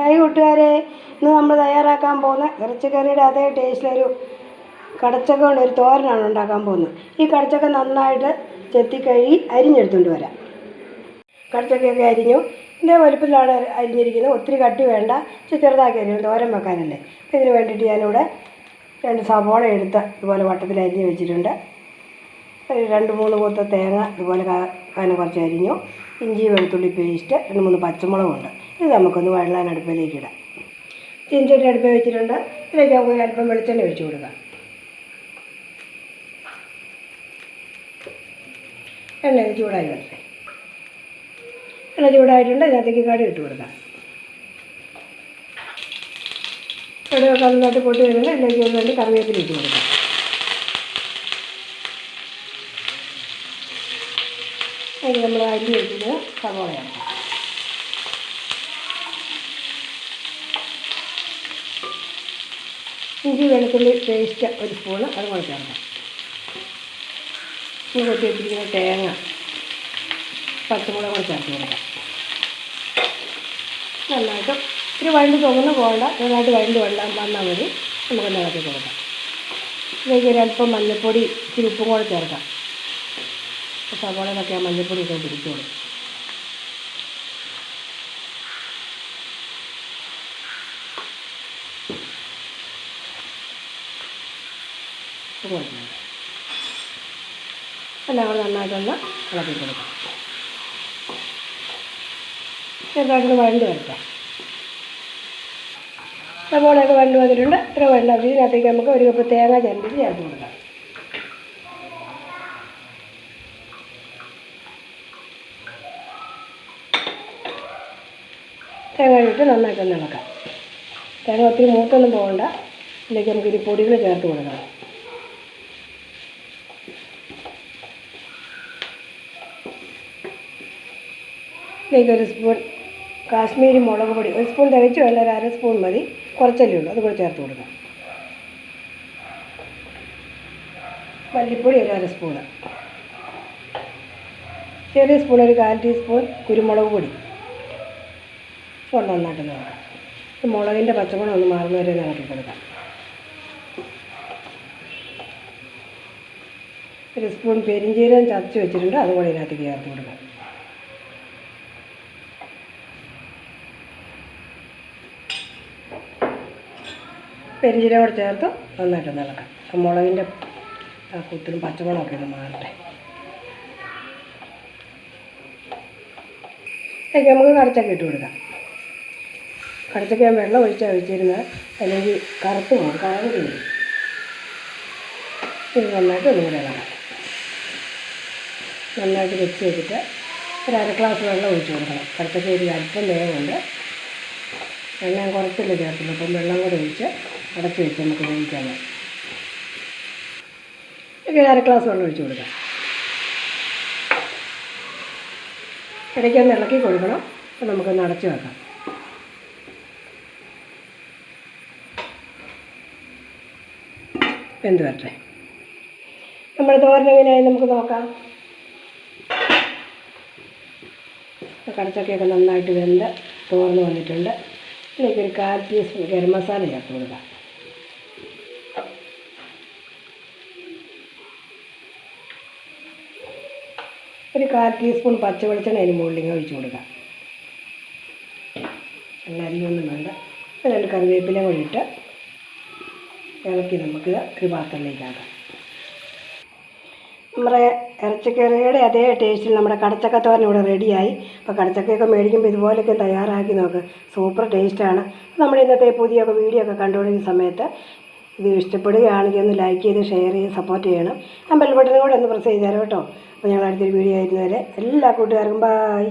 Hi കൂട്ടുകാരെ ഇന്ന് നമ്മൾ തയ്യാറാക്കാൻ പോകുന്ന ഇറച്ചിക്കറിയുടെ അതേ ടേസ്റ്റിലൊരു കടച്ചക്ക കൊണ്ട് ഒരു തോരനാണ് ഉണ്ടാക്കാൻ പോകുന്നത്. ഈ കടച്ചക്ക നന്നായിട്ട് ചെത്തിക്കഴുകി അരിഞ്ഞെടുത്തുകൊണ്ട് വരാം. കടച്ചക്കയൊക്കെ അരിഞ്ഞു. ഇതിന്റെ വലുപ്പത്തിലാണ് അരിഞ്ഞിരിക്കുന്നത്. ഒത്തിരി കട്ടി വേണ്ട. ചെറുതാക്കി അരിഞ്ഞു. തോരൻ വെക്കാനല്ലേ. ഇതിന് വേണ്ടിയിട്ട് ഞാനിവിടെ രണ്ട് സവോള എടുത്ത് ഇതുപോലെ വട്ടത്തിൽ അരിഞ്ഞ് വെച്ചിട്ടുണ്ട്. രണ്ട് മൂന്ന് കൊത്ത തേങ്ങ ഇതുപോലെ അതിന് കുറച്ച് അരിഞ്ഞു. ഇഞ്ചി വെളുത്തുള്ളി പേസ്റ്റ് രണ്ട് മൂന്ന് പച്ചമുളകുണ്ട്. ഇത് നമുക്കൊന്ന് വെള്ളം അടുപ്പിലേക്ക് ഇടാം. ചീഞ്ചട്ടി അടുപ്പിൽ വെച്ചിട്ടുണ്ട്. ഇതിലേക്ക് നമുക്ക് അല്പം വെളിച്ചെണ്ണ ഒഴിച്ചു കൊടുക്കാം. എണ്ണ ചൂടായി വരട്ടെ. എണ്ണ ചൂടായിട്ടുണ്ട്. ഇതിനകത്തേക്ക് കടി ഇട്ട് കൊടുക്കാം. കടുവൊക്കെ നന്നായിട്ട് പൊട്ടി വരുന്നുണ്ട് ഇതിലേക്ക് ഒരു രണ്ട് കറിവേപ്പില ഇട്ട് കൊടുക്കാം. അതിന് നമ്മൾ അരി വെച്ചിട്ട് സവോളയാണ്. ഇഞ്ചി വെളുത്തുള്ളി പേസ്റ്റ് ഒരു സ്പൂണ് അത് കൂടെ ചേർക്കാം. ഇത് കൊത്തി വെച്ചിരിക്കുന്ന തേങ്ങ പച്ചമുളക് കൂടെ ചേർത്ത് കൊടുക്കാം. നന്നായിട്ട് ഒരു വഴി തുറന്ന് പോകണ്ട. നന്നായിട്ട് വഴി വെള്ളം വന്നാൽ മതി. നമുക്ക് നിറക്കി കൊടുക്കാം. ഇതിലേക്ക് ഒരല്പം മഞ്ഞൾപ്പൊടി ഇച്ചിരി ഉപ്പും കൂടെ ചേർക്കാം. സവാളയിലൊക്കെ ആ മഞ്ഞൾപ്പൊടിയൊക്കെ കൊടുക്കണം എല്ലാം കൂടെ നന്നായിട്ടൊന്ന് ഇളക്കി കൊടുക്കാം. ചെറുതായിട്ടൊന്ന് വഴണ്ട് വരട്ടെ. സവാളയൊക്കെ വഴണ്ട് വന്നിട്ടുണ്ട്. ഇത്ര വെള്ളം ഇതിനകത്തേക്ക് നമുക്ക് ഒരു കപ്പ് തേങ്ങ ചരണ്ടിട്ട് ചേർത്ത് കൊടുക്കാം. തേങ്ങ ഇട്ട് നന്നായിട്ടൊന്ന് ഇളക്കാം. തേങ്ങ ഒത്തിരി മൂത്തൊന്നും പോകണ്ട. ഇതിലേക്ക് നമുക്ക് ഈ പൊടികൾ ചേർത്ത് കൊടുക്കണം. ഇതിലേക്ക് ഒരു സ്പൂൺ കാശ്മീരി മുളക് പൊടി ഒരു സ്പൂൺ തികച്ചു വേണ്ട ഒരു അര സ്പൂൺ മതി. കുറച്ചല്ലേ ഉള്ളൂ അതുകൂടെ ചേർത്ത് കൊടുക്കാം. മല്ലിപ്പൊടി ഒരു അര സ്പൂണ്. ചെറിയ സ്പൂൺ ഒരു കാൽ ടീസ്പൂൺ കുരുമുളക് പൊടി. കൊണ്ട് നന്നായിട്ട് നോക്കാം ഈ മുളകിന്റെ പച്ചമുളക് ഒന്ന് മാറുന്ന വരെ ഇളക്കി കൊടുക്കാം. ഒരു സ്പൂൺ പെരിഞ്ചീരം ചതച്ച് വെച്ചിട്ടുണ്ട്. അതുപോലെ ഇതിനകത്ത് ചേർത്ത് കൊടുക്കാം. പെരിഞ്ചീരം കൂടെ ചേർത്ത് നന്നായിട്ട് നിളക്കാം മുളകിന്റെ കുത്തിലും പച്ചമുളകൊക്കെ ഒന്ന് മാറട്ടെ. നമുക്ക് കടച്ചക്ക ഇട്ട് കൊടുക്കാം. കടച്ചക്ക ഞാൻ വെള്ളം ഒഴിച്ചാണ് വെച്ചിരുന്നത് അല്ലെങ്കിൽ കറുത്ത് പോകും കളറ് വരും ഇത് നന്നായിട്ട് ഒന്നും കൂടെ ഇളകാം നന്നായിട്ട് വെച്ച് വെച്ചിട്ട് ഒരു അര ഗ്ലാസ് വെള്ളം ഒഴിച്ച് കൊടുക്കണം. കടത്തൊക്കെ ഒരു അല്പം വേഗമുണ്ട് വെള്ളം കുറച്ചല്ലേ ചേർത്തുള്ളൂ. അപ്പം വെള്ളം കൂടെ ഒഴിച്ച് അടച്ച് വെച്ച് നമുക്ക് വേവിക്കാൻ ഒരു അര ഗ്ലാസ് വെള്ളം ഒഴിച്ച് കൊടുക്കാം. ഇടയ്ക്കൊന്ന് ഇളക്കി കൊടുക്കണം. അപ്പോൾ നമുക്കൊന്ന് അടച്ച് വെക്കാം. വെന്ത് വരട്ടെ? നമ്മുടെ തോരൻ എങ്ങനെയായി നമുക്ക് നോക്കാം. കടച്ചക്കയൊക്കെ നന്നായിട്ട് വെന്ത് തോർന്ന് വന്നിട്ടുണ്ട്. ഇതിലേക്കൊരു കാൽ ടീസ്പൂൺ ഗരം മസാല ചേർത്ത് കൊടുക്കാം. ഒരു കാൽ ടീസ്പൂൺ പച്ച വെളിച്ചെണ്ണ അതിന് മുകളിലേക്ക് ഒഴിച്ച് കൊടുക്കാം. നല്ല അരിയൊന്നും വേണ്ട. രണ്ട് കറിവേപ്പില ഇട്ട് ഇളക്കി നമുക്ക് ഒരു പാത്രത്തിലേക്കാക്കാം നമ്മുടെ ഇറച്ചിക്കറിയുടെ അതേ ടേസ്റ്റിൽ നമ്മുടെ കടച്ചക്കത്തോരൻ ഇവിടെ റെഡിയായി. അപ്പോൾ കടച്ചക്കയൊക്കെ മേടിക്കുമ്പോൾ ഇതുപോലെയൊക്കെ തയ്യാറാക്കി നോക്ക്. സൂപ്പർ ടേസ്റ്റാണ്. നമ്മുടെ ഇന്നത്തെ പുതിയ വീഡിയോ ഒക്കെ കണ്ടുകൊണ്ടിരിക്കുന്ന സമയത്ത് ഇത് ഇഷ്ടപ്പെടുകയാണെങ്കിൽ ഒന്ന് ലൈക്ക് ചെയ്ത് ഷെയർ ചെയ്ത് സപ്പോർട്ട് ചെയ്യണം. ആ ബെൽ ബട്ടനും കൂടെ ഒന്ന് പ്രസ് ചെയ്തേരം കേട്ടോ. അപ്പോൾ ഞങ്ങൾ അടുത്തൊരു വീഡിയോ ആയിരുന്നവരെ എല്ലാ കൂട്ടുകാർക്കും ബായ്